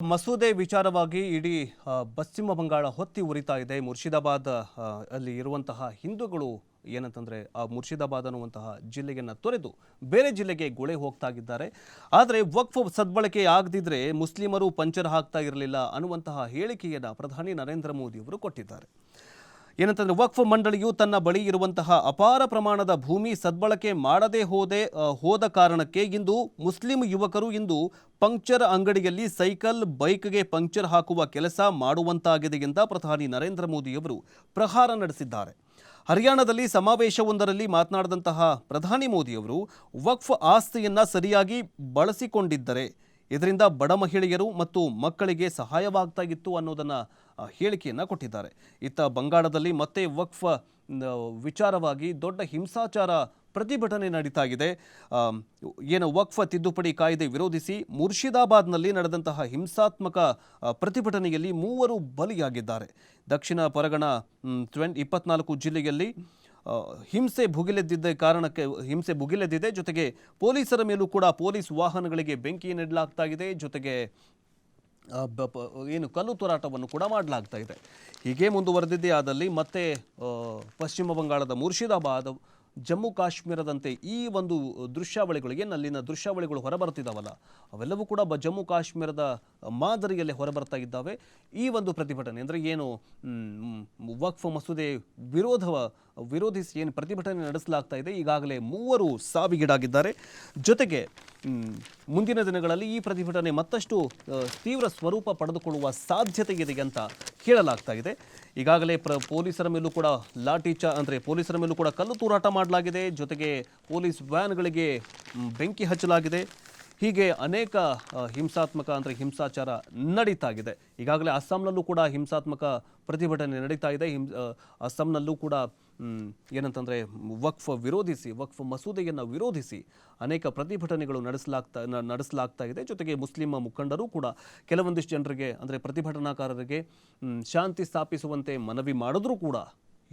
ಮಸೂದೆ ವಿಚಾರವಾಗಿ ಇಡೀ ಪಶ್ಚಿಮ ಬಂಗಾಳ ಹೊತ್ತಿ ಉರಿತಾ ಇದೆ. ಮುರ್ಷಿದಾಬಾದ್ ಅಲ್ಲಿ ಇರುವಂತಹ ಹಿಂದೂಗಳು ಏನಂತಂದ್ರೆ, ಆ ಮುರ್ಷಿದಾಬಾದ್ ಅನ್ನುವಂತಹ ಜಿಲ್ಲೆಯನ್ನು ತೊರೆದು ಬೇರೆ ಜಿಲ್ಲೆಗೆ ಗುಳೆ ಹೋಗ್ತಾ ಇದ್ದಾರೆ. ಆದರೆ ವಕ್ಫ್ ಸದ್ಬಳಕೆ ಆಗದಿದ್ರೆ ಮುಸ್ಲಿಮರು ಪಂಚರ್ ಹಾಕ್ತಾ ಇರಲಿಲ್ಲ ಅನ್ನುವಂತಹ ಹೇಳಿಕೆಯನ್ನು ಪ್ರಧಾನಿ ನರೇಂದ್ರ ಮೋದಿ ಅವರು ಕೊಟ್ಟಿದ್ದಾರೆ. ಏನಂತಂದ್ರೆ ವಕ್ಫ್ ಮಂಡಳಿಯು ತನ್ನ ಬಳಿ ಇರುವಂತಹ ಅಪಾರ ಪ್ರಮಾಣದ ಭೂಮಿ ಸದ್ಬಳಕೆ ಮಾಡದೇ ಹೋದೆ ಹೋದ ಕಾರಣಕ್ಕೆ ಇಂದು ಮುಸ್ಲಿಂ ಯುವಕರು ಇಂದು ಪಂಕ್ಚರ್ ಅಂಗಡಿಯಲ್ಲಿ ಸೈಕಲ್, ಬೈಕ್ಗೆ ಪಂಕ್ಚರ್ ಹಾಕುವ ಕೆಲಸ ಮಾಡುವಂತಾಗಿದೆ ಎಂದ ಪ್ರಧಾನಿ ನರೇಂದ್ರ ಮೋದಿಯವರು ಪ್ರಹಾರ ನಡೆಸಿದ್ದಾರೆ. ಹರಿಯಾಣದಲ್ಲಿ ಸಮಾವೇಶವೊಂದರಲ್ಲಿ ಮಾತನಾಡಿದಂತಹ ಪ್ರಧಾನಿ ಮೋದಿಯವರು ವಕ್ಫ್ ಆಸ್ತಿಯನ್ನು ಸರಿಯಾಗಿ ಬಳಸಿಕೊಂಡಿದ್ದರೆ ಇದರಿಂದ ಬಡ ಮಹಿಳೆಯರು ಮತ್ತು ಮಕ್ಕಳಿಗೆ ಸಹಾಯವಾಗ್ತಾ ಇತ್ತು ಅನ್ನೋದನ್ನು ಹೇಳಿಕೆಯನ್ನು ಕೊಟ್ಟಿದ್ದಾರೆ. ಇತ್ತ ಬಂಗಾಳದಲ್ಲಿ ಮತ್ತೆ ವಕ್ಫ್ ವಿಚಾರವಾಗಿ ದೊಡ್ಡ ಹಿಂಸಾಚಾರ ಪ್ರತಿಭಟನೆ ನಡೀತಾ ಇದೆ ಏನು ವಕ್ಫ್ ತಿದ್ದುಪಡಿ ಕಾಯ್ದೆ ವಿರೋಧಿಸಿ ಮುರ್ಷಿದಾಬಾದ್ನಲ್ಲಿ ನಡೆದಂತಹ ಹಿಂಸಾತ್ಮಕ ಪ್ರತಿಭಟನೆಯಲ್ಲಿ ಮೂವರು ಬಲಿಯಾಗಿದ್ದಾರೆ. ದಕ್ಷಿಣ ಪರಗಣ ಟ್ವೆಂಟ್ ಇಪ್ಪತ್ನಾಲ್ಕು ಜಿಲ್ಲೆಯಲ್ಲಿ ಹಿಂಸೆ ಭುಗಿಲೆದ್ದಿದ್ದ ಕಾರಣಕ್ಕೆ, ಹಿಂಸೆ ಭುಗಿಲೆದ್ದಿದೆ. ಜೊತೆಗೆ ಪೊಲೀಸರ ಮೇಲೂ ಕೂಡ ಪೊಲೀಸ್ ವಾಹನಗಳಿಗೆ ಬೆಂಕಿ ನೀಡಲಾಗ್ತಾ ಇದೆ ಜೊತೆಗೆ ಏನು ಕಲ್ಲು ತೂರಾಟವನ್ನು ಕೂಡ ಮಾಡಲಾಗ್ತಾ ಇದೆ ಹೀಗೆ ಮುಂದುವರೆದಿದ್ದೇ ಆದಲ್ಲಿ ಮತ್ತೆ ಪಶ್ಚಿಮ ಬಂಗಾಳದ ಮುರ್ಷಿದಾಬಾದ್ ಜಮ್ಮು ಕಾಶ್ಮೀರದಂತೆ ಈ ಒಂದು ದೃಶ್ಯಾವಳಿಗಳಿಗೆ, ನಲ್ಲಿನ ದೃಶ್ಯಾವಳಿಗಳು ಹೊರಬರ್ತಿದ್ದಾವಲ್ಲ ಅವೆಲ್ಲವೂ ಕೂಡ ಜಮ್ಮು ಕಾಶ್ಮೀರದ ಮಾದರಿಯಲ್ಲೇ ಹೊರಬರ್ತಾ ಇದ್ದಾವೆ. ಈ ಒಂದು ಪ್ರತಿಭಟನೆ ಅಂದರೆ ಏನು ವಕ್ಫ್ ಮಸೂದೆ ವಿರೋಧವ, ವಿರೋಧಿಸಿ ಏನು ಪ್ರತಿಭಟನೆ ನಡೆಸಲಾಗ್ತಾ ಇದೆ. ಈಗಾಗಲೇ ಮೂವರು ಸಾವಿಗೀಡಾಗಿದ್ದಾರೆ. ಜೊತೆಗೆ ಮುಂದಿನ ದಿನಗಳಲ್ಲಿ ಈ ಪ್ರತಿಭಟನೆ ಮತ್ತಷ್ಟು ತೀವ್ರ ಸ್ವರೂಪ ಪಡೆದುಕೊಳ್ಳುವ ಸಾಧ್ಯತೆ ಇದೆ ಅಂತ ಕೇಳಲಾಗ್ತಾ ಇದೆ. ಈಗಾಗಲೇ ಪ್ರ, ಪೊಲೀಸರ ಮೇಲೂ ಕೂಡ ಲಾಠಿ ಚಾ, ಅಂದರೆ ಪೊಲೀಸರ ಮೇಲೂ ಕೂಡ ಕಲ್ಲು ತೂರಾಟ ಮಾಡಲಾಗಿದೆ. ಜೊತೆಗೆ ಪೊಲೀಸ್ ವ್ಯಾನ್ಗಳಿಗೆ ಬೆಂಕಿ ಹಚ್ಚಲಾಗಿದೆ. ಹೀಗೆ ಅನೇಕ ಹಿಂಸಾತ್ಮಕ ಅಂದರೆ ಹಿಂಸಾಚಾರ ನಡೀತಾ ಇದೆ ಈಗಾಗಲೇ ಅಸ್ಸಾಂನಲ್ಲೂ ಕೂಡ ಹಿಂಸಾತ್ಮಕ ಪ್ರತಿಭಟನೆ ನಡೀತಾ ಇದೆ. ಹಿಂ ಅಸ್ಸಾಂನಲ್ಲೂ ಕೂಡ ಏನಂತಂದರೆ ವಕ್ಫ್ ವಿರೋಧಿಸಿ, ವಕ್ಫ್ ಮಸೂದೆಯನ್ನು ವಿರೋಧಿಸಿ ಅನೇಕ ಪ್ರತಿಭಟನೆಗಳು ನಡೆಸಲಾಗ್ತಾ ನಡೆಸಲಾಗ್ತಾ ಇದೆ. ಜೊತೆಗೆ ಮುಸ್ಲಿಂ ಮುಖಂಡರು ಕೂಡ ಕೆಲವೊಂದಿಷ್ಟು ಜನರಿಗೆ ಅಂದರೆ ಪ್ರತಿಭಟನಾಕಾರರಿಗೆ ಶಾಂತಿ ಸ್ಥಾಪಿಸುವಂತೆ ಮನವಿ ಮಾಡಿದ್ರೂ ಕೂಡ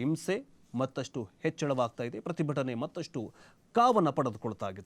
ಹಿಂಸೆ ಮತ್ತಷ್ಟು ಹೆಚ್ಚಳವಾಗ್ತಾ ಇದೆ. ಪ್ರತಿಭಟನೆ ಮತ್ತಷ್ಟು ಕಾವನ್ನು ಪಡೆದುಕೊಳ್ತಾ ಇದೆ.